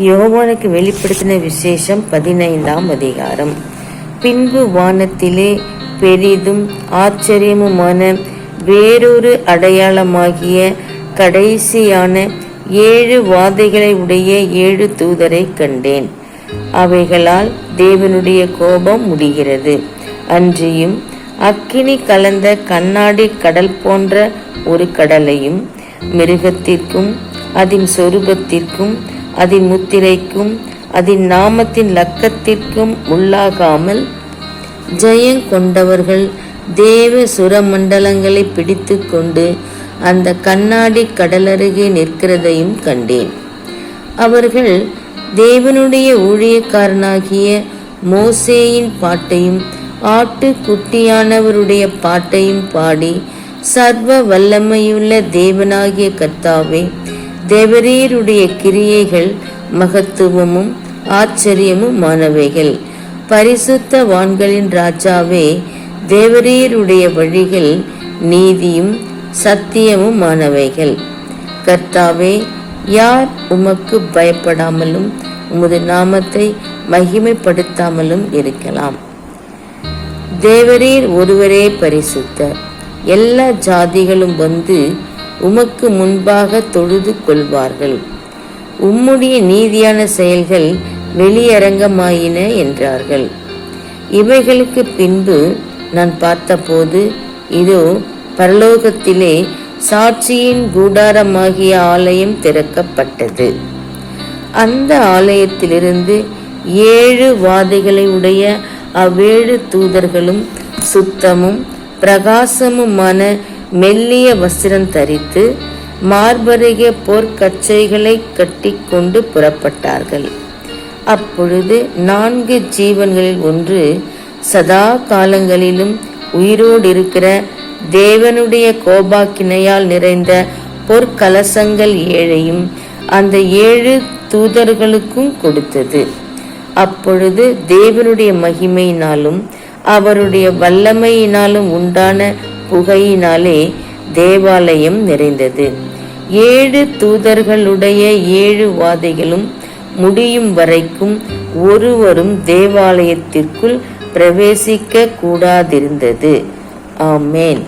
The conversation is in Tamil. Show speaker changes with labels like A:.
A: யோவானுக்கு வெளிப்படுத்தின விசேஷம் பதினைந்தாம் அதிகாரம். பின்பு வானத்திலே பெரிதும் ஆச்சரியமுமான வேறொரு அடையாளமாகிய கடைசியான ஏழு வாதைகளை உடைய ஏழு தூதரை கண்டேன். அவைகளால் தேவனுடைய கோபம் முடிகிறது. அன்றியும் அக்கினி கலந்த கண்ணாடி கடல் போன்ற ஒரு கடலையும் மிருகத்திற்கும் அதன் சொரூபத்திற்கும் அதன் முத்திரைக்கும் அதன் நாமத்தின் லக்கத்திற்கும் உள்ளாகாமல் ஜெயம் கொண்டவர்கள் தேவ சுரமண்டலங்களை பிடித்து கொண்டு அந்த கண்ணாடி கடலருகே நிற்கிறதையும் கண்டேன். அவர்கள் தேவனுடைய ஊழியக்காரனாகிய மோசேயின் பாட்டையும் ஆட்டு குட்டியானவருடைய பாட்டையும் பாடி சர்வ வல்லமையுள்ள தேவனாகிய கர்த்தாவே தேவரீருடைய கிரியைகள் மகத்துவமும் ஆச்சரியமும் மானவைகள் பரிசுத்த வான்களின் ராஜாவே தேவரீருடைய வழிகள் நீதியும் சத்தியமும் மானவைகள் கர்த்தாவே யார் உமக்கு பயப்படாமலும் உமது நாமத்தை மகிமைப்படுத்தாமலும் இருக்கலாம். தேவரீர் ஒருவரே பரிசுத்தர். எல்லா ஜாதிகளும் வந்து உமக்கு முன்பாக தொழுது கொள்வார்கள். உம்முடைய நீதியான செயல்கள் வெளியரங்கமாயின என்றார்கள். இவைகளுக்கு பின்பு நான் பார்த்தபோது இதோ பரலோகத்திலே சாட்சியின் கூடாரமாகிய ஆலயம் திறக்கப்பட்டது. அந்த ஆலயத்திலிருந்து ஏழு வாதைகளை உடைய அவ்வேழு தூதர்களும் சுத்தமும் பிரகாசமுமான மெல்லிய வஸ்திரம் தரித்து மார்பருகே போர்க்கச்சைகளை கட்டிக்கொண்டு புறப்பட்டார்கள். அப்பொழுது நான்கு ஜீவன்களில் ஒன்று சதா காலங்களிலும் உயிரோடு இருக்கிற தேவனுடைய கோபாக்கினையால் நிறைந்த பொற்கலசங்கள் ஏழையும் அந்த ஏழு தூதர்களுக்கும் கொடுத்தது. அப்பொழுது தேவனுடைய மகிமையினாலும் அவருடைய வல்லமையினாலும் உண்டான புகையினாலே தேவாலயம் நிறைந்தது. ஏழு தூதர்களுடைய ஏழு வாதைகளும் முடியும் வரைக்கும் ஒருவரும் தேவாலயத்திற்குள் பிரவேசிக்க கூடாதிருந்தது. ஆமேன்.